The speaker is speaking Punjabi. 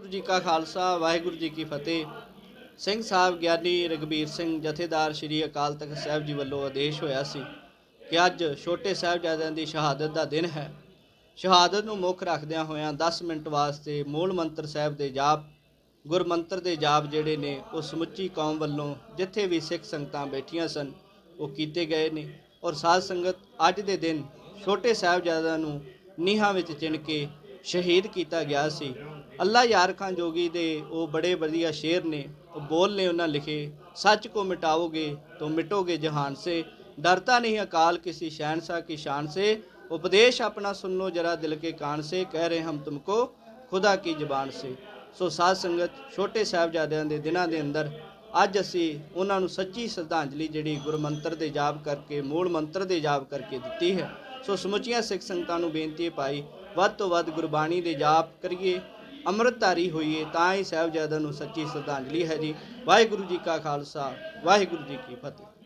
ਵਾਹਿਗੁਰੂ ਜੀ ਕਾ ਖਾਲਸਾ, ਵਾਹਿਗੁਰੂ ਜੀ ਕੀ ਫਤਿਹ। ਸਿੰਘ ਸਾਹਿਬ ਗਿਆਨੀ ਰਗਬੀਰ ਸਿੰਘ ਜਥੇਦਾਰ ਸ੍ਰੀ ਅਕਾਲ ਤਖਤ ਸਾਹਿਬ ਜੀ ਵੱਲੋਂ ਆਦੇਸ਼ ਹੋਇਆ ਸੀ ਕਿ ਅੱਜ ਛੋਟੇ ਸਾਹਿਬਜ਼ਾਦਿਆਂ ਦੀ ਸ਼ਹਾਦਤ ਦਾ ਦਿਨ ਹੈ। ਸ਼ਹਾਦਤ ਨੂੰ ਮੁੱਖ ਰੱਖਦਿਆਂ ਹੋਇਆਂ 10 ਮਿੰਟ ਵਾਸਤੇ ਮੂਲ ਮੰਤਰ ਸਾਹਿਬ ਦੇ ਜਾਪ, ਗੁਰਮੰਤਰ ਦੇ ਜਾਪ ਜਿਹੜੇ ਨੇ, ਉਹ ਸਮੁੱਚੀ ਕੌਮ ਵੱਲੋਂ ਜਿੱਥੇ ਵੀ ਸਿੱਖ ਸੰਗਤਾਂ ਬੈਠੀਆਂ ਸਨ, ਉਹ ਕੀਤੇ ਗਏ ਨੇ। ਔਰ ਸਾਧ ਸੰਗਤ ਅੱਜ ਦੇ ਦਿਨ ਛੋਟੇ ਸਾਹਿਬਜ਼ਾਦਿਆਂ ਨੂੰ ਨੀਹਾਂ ਵਿੱਚ ਚਿਣ ਕੇ ਸ਼ਹੀਦ ਕੀਤਾ ਗਿਆ ਸੀ। ਅੱਲਾ ਯਾਰ ਖਾਨ ਜੋਗੀ ਦੇ ਉਹ ਬੜੇ ਵਧੀਆ ਸ਼ੇਰ ਨੇ ਉਹ ਬੋਲ ਨੇ ਉਹਨਾਂ ਲਿਖੇ ਸੱਚ ਕੋ ਮਿਟਾਓਗੇ तो मिटोगे जहान से डरता नहीं अकाल किसी शहनशाह की शान से उपदेश अपना सुन लो जरा दिल के कान से कह रहे हम तुमको खुदा की ਜ਼ਬਾਨ से ਸੋ ਸਾਧ ਸੰਗਤ ਛੋਟੇ ਸਾਹਿਬਜ਼ਾਦਿਆਂ ਦੇ ਦਿਨਾਂ ਦੇ ਅੰਦਰ ਅੱਜ ਅਸੀਂ ਉਹਨਾਂ ਨੂੰ ਸੱਚੀ ਸ਼ਰਧਾਂਜਲੀ ਜਿਹੜੀ ਗੁਰਮੰਤਰ ਦੇ ਜਾਪ ਕਰਕੇ ਮੂਲ ਮੰਤਰ ਦੇ ਜਾਪ ਕਰਕੇ ਦਿੱਤੀ ਹੈ ਸੋ ਸਮੁੱਚੀਆਂ ਸਿੱਖ ਸੰਗਤਾਂ ਨੂੰ ਬੇਨਤੀ ਹੈ ਭਾਈ ਵੱਧ ਤੋਂ ਵੱਧ ਗੁਰਬਾਣੀ ਦੇ ਜਾਪ ਕਰੀਏ ਅੰਮ੍ਰਿਤਧਾਰੀ ਹੋਈਏ, ਤਾਂ ਹੀ ਸਾਹਿਬਜ਼ਾਦਿਆਂ ਨੂੰ ਸੱਚੀ ਸ਼ਰਧਾਂਜਲੀ ਹੈ ਜੀ। ਵਾਹਿਗੁਰੂ ਜੀ ਕਾ ਖਾਲਸਾ, ਵਾਹਿਗੁਰੂ ਜੀ ਕੀ ਫਤਿਹ।